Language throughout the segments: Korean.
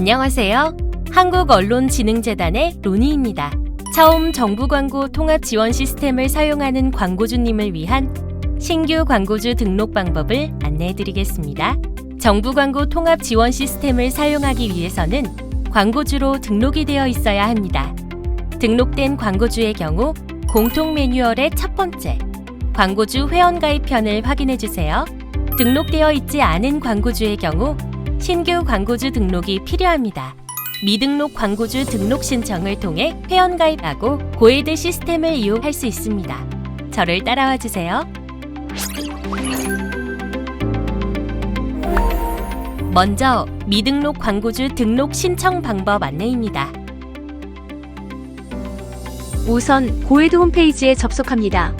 안녕하세요. 한국언론진흥재단의 로니입니다. 처음 정부 광고 통합 지원 시스템을 사용하는 광고주님을 위한 신규 광고주 등록 방법을 안내해 드리겠습니다. 정부 광고 통합 지원 시스템을 사용하기 위해서는 광고주로 등록이 되어 있어야 합니다. 등록된 광고주의 경우 공통 매뉴얼의 첫 번째 광고주 회원가입편을 확인해 주세요. 등록되어 있지 않은 광고주의 경우 신규 광고주 등록이 필요합니다. 미등록 광고주 등록 신청을 통해 회원가입하고 고일드 시스템을 이용할 수 있습니다. 저를 따라와 주세요. 먼저 미등록 광고주 등록 신청 방법 안내입니다. 우선 고에드 홈페이지에 접속합니다.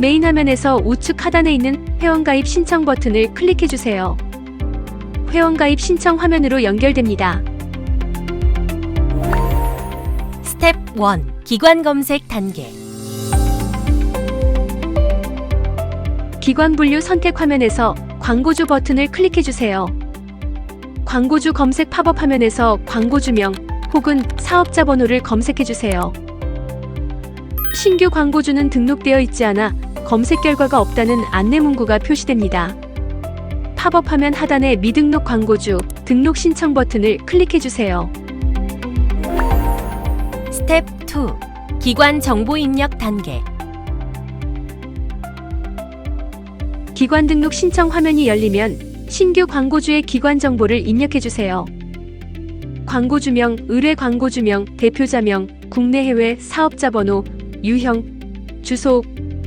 메인 화면에서 우측 하단에 있는 회원가입 신청 버튼을 클릭해 주세요. 회원가입 신청 화면으로 연결됩니다. 스텝 1. 기관 검색 단계. 기관 분류 선택 화면에서 광고주 버튼을 클릭해 주세요. 광고주 검색 팝업 화면에서 광고주명 혹은 사업자 번호를 검색해 주세요. 신규 광고주는 등록되어 있지 않아 검색 결과가 없다는 안내 문구가 표시됩니다. 팝업 화면 하단의 미등록 광고주 등록 신청 버튼을 클릭해 주세요. 스텝 2. 기관 정보 입력 단계. 기관 등록 신청 화면이 열리면 신규 광고주의 기관 정보를 입력해 주세요. 광고주명, 의뢰 광고주명, 대표자명, 국내 해외 사업자 번호, 유형, 주소,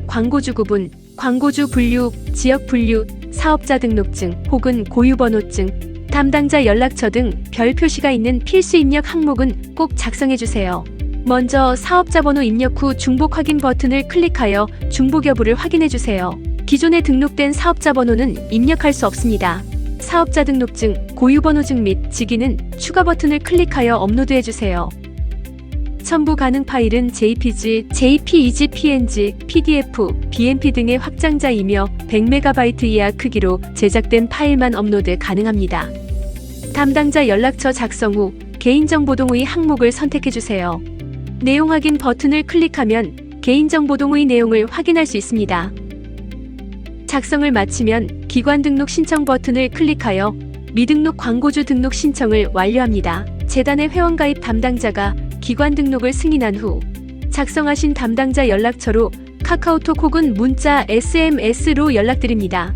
광고주 구분, 광고주 분류, 지역 분류, 사업자 등록증 혹은 고유 번호증, 담당자 연락처 등 별 표시가 있는 필수 입력 항목은 꼭 작성해 주세요. 먼저 사업자 번호 입력 후 중복 확인 버튼을 클릭하여 중복 여부를 확인해 주세요. 기존에 등록된 사업자 번호는 입력할 수 없습니다. 사업자 등록증, 고유번호증 및 직위는 추가 버튼을 클릭하여 업로드해 주세요. 첨부 가능 파일은 JPG, JPEG, PNG, PDF, BMP 등의 확장자이며 100MB 이하 크기로 제작된 파일만 업로드 가능합니다. 담당자 연락처 작성 후 개인정보 동의 항목을 선택해 주세요. 내용 확인 버튼을 클릭하면 개인정보 동의 내용을 확인할 수 있습니다. 작성을 마치면 기관 등록 신청 버튼을 클릭하여 미등록 광고주 등록 신청을 완료합니다. 재단의 회원가입 담당자가 기관 등록을 승인한 후 작성하신 담당자 연락처로 카카오톡 혹은 문자 SMS로 연락드립니다.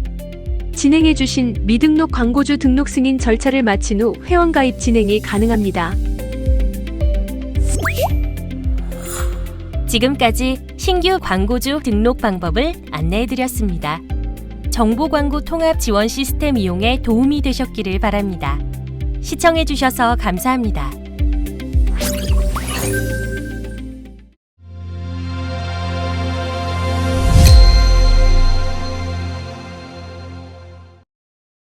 진행해주신 미등록 광고주 등록 승인 절차를 마친 후 회원가입 진행이 가능합니다. 지금까지 신규 광고주 등록 방법을 안내해 드렸습니다. 정보 광고 통합 지원 시스템 이용에 도움이 되셨기를 바랍니다. 시청해 주셔서 감사합니다.